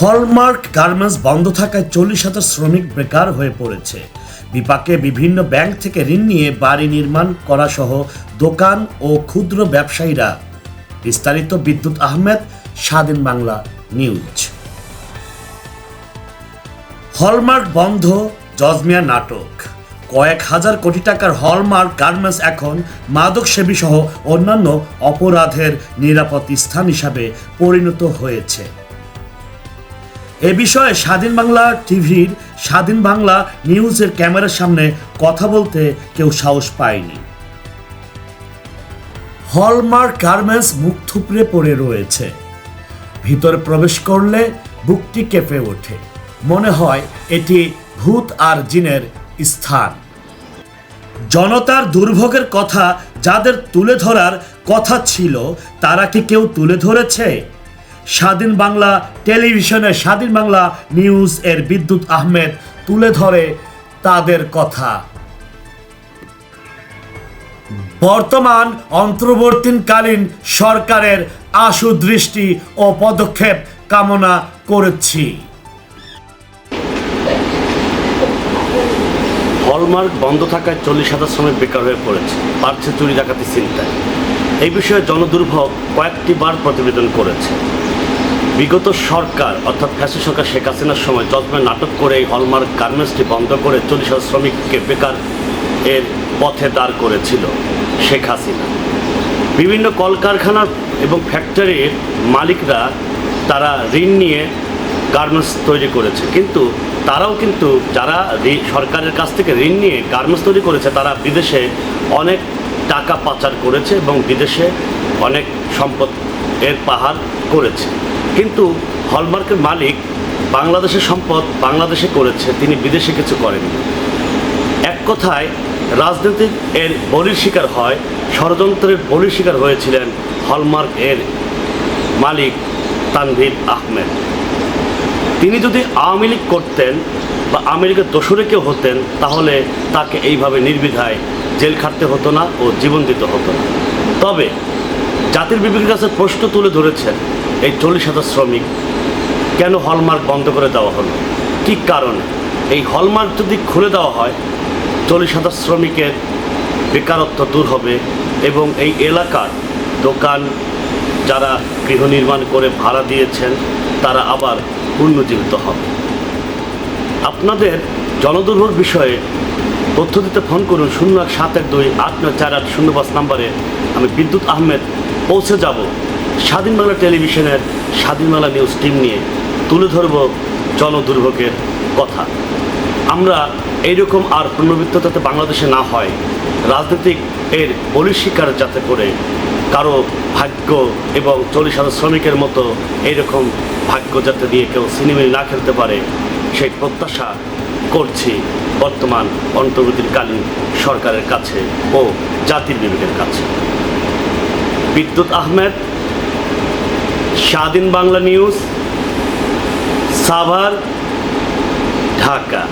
Hallmark garments বন্ধ থাকায় চল্লিশ হাজার শ্রমিক বেকার হয়ে পড়েছে। বিপাকে বিভিন্ন ব্যাংক থেকে ঋণ নিয়ে বাড়ি নির্মাণ করা সহ দোকান ও ক্ষুদ্র ব্যবসায়ীরা। বিস্তারিত বিদ্যুৎ আহমেদ, স্বাধীন বাংলা নিউজ। হলমার্ক বন্ধ জজমিয়া নাটক। কয়েক হাজার কোটি টাকার হলমার্ক গার্মেন্টস এখন মাদক সেবী সহ অন্যান্য অপরাধের নিরাপদ স্থান হিসাবে পরিণত হয়েছে। এ বিষয়ে স্বাধীন বাংলা টিভির স্বাধীন বাংলা নিউজের ক্যামেরার সামনে কথা বলতে কেউ সাহস পায়নি। হলমার্ক গার্মেন্টস মুখ থুপড়ে পড়ে রয়েছে। ভিতরে প্রবেশ করলে বুকটি কেঁপে ওঠে। মনে হয় এটি ভূত আর জিনের স্থান। জনতার দুর্ভোগের কথা যাদের তুলে ধরার কথা ছিল, তারা কি কেউ তুলে ধরেছে? স্বাধীন বাংলা টেলিভিশনে স্বাধীন বাংলা নিউজ এর বিদ্যুৎ আহমেদ তুলে ধরে তাদের কথা। বর্তমান অন্তর্বর্তীকালীন সরকারের আশু দৃষ্টি ও পদক্ষেপ কামনা করেছি। হলমার্ক বন্ধ থাকায় চল্লিশ হাজার শ্রমিক বেকার হয়ে পড়েছে পারছে চুরি ডাকাতি চিন্তায় এই বিষয়ে জনদুর্ভোগ কয়েকটি বার প্রতিবেদন করেছে। বিগত সরকার, অর্থাৎ ফ্যাসি সরকার শেখ হাসিনার সময় জজমেন্ট নাটক করে এই হলমার্ক গার্মেন্টসটি বন্ধ করে চল্লিশ হাজার শ্রমিককে বেকার এর পথে দাঁড় করেছিল শেখ হাসিনা। বিভিন্ন কলকারখানার এবং ফ্যাক্টরির মালিকরা তারা ঋণ নিয়ে গার্মেন্টস তৈরি করেছে। কিন্তু তারাও কিন্তু যারা সরকারের কাছ থেকে ঋণ নিয়ে গার্মেন্টস তৈরি করেছে, তারা বিদেশে অনেক টাকা পাচার করেছে এবং বিদেশে অনেক সম্পদ এর পাহাড় করেছে। কিন্তু হলমার্কের মালিক বাংলাদেশের সম্পদ বাংলাদেশে করেছে, তিনি বিদেশে কিছু করেননি। এক কথায় রাজনৈতিক এর বলির শিকার হয়, ষড়যন্ত্রের বলির শিকার হয়েছিলেন হলমার্ক এর মালিক তানভীর আহমেদ। তিনি যদি আওয়ামী লীগ করতেন বা আমেরিকার দোসরে কেউ হতেন, তাহলে তাকে এইভাবে নির্বিধায় জেল খাটতে হতো না ও জীবন দিতে হতো না। তবে জাতির বিবেকের কাছে প্রশ্ন তুলে ধরেছেন এই চল্লিশ হাজার শ্রমিক কেন হলমার্ক বন্ধ করে দেওয়া হলো? কী কারণে? এই হলমার্ক যদি খুলে দেওয়া হয়, চল্লিশ হাজার শ্রমিকের বেকারত্ব দূর হবে এবং এই এলাকার দোকান যারা গৃহ নির্মাণ করে ভাড়া দিয়েছেন, তারা আবার পুনর্জীবিত হবে। আপনাদের জনদুর্ভোগ বিষয়ে তথ্য দিতে ফোন করুন শূন্য এক সাত এক দুই আট নয় চার আট শূন্য পাঁচ নাম্বারে। আমি বিদ্যুৎ আহমেদ পৌঁছে যাব। স্বাধীন বাংলা টেলিভিশনের স্বাধীন বাংলা নিউজ টিম নিয়ে তুলে ধরব জনদুর্ভোগের কথা। আমরা এইরকম আর পুনরাবৃত্ত যাতে বাংলাদেশে না হয়, রাজনৈতিক এর বলির শিকার যাতে করে কারও ভাগ্য এবং চল্লিশ হাজার শ্রমিকের মতো এইরকম ভাগ্য যাতে দিয়ে কেউ সিনেমিনি না খেলতে পারে, সেই প্রত্যাশা করছি বর্তমান অন্তর্বর্তীকালীন সরকারের কাছে ও জাতির বিবেকের কাছে। বিদ্যুৎ আহমেদ স্বাধীন বাংলা নিউজ সাভার ঢাকা।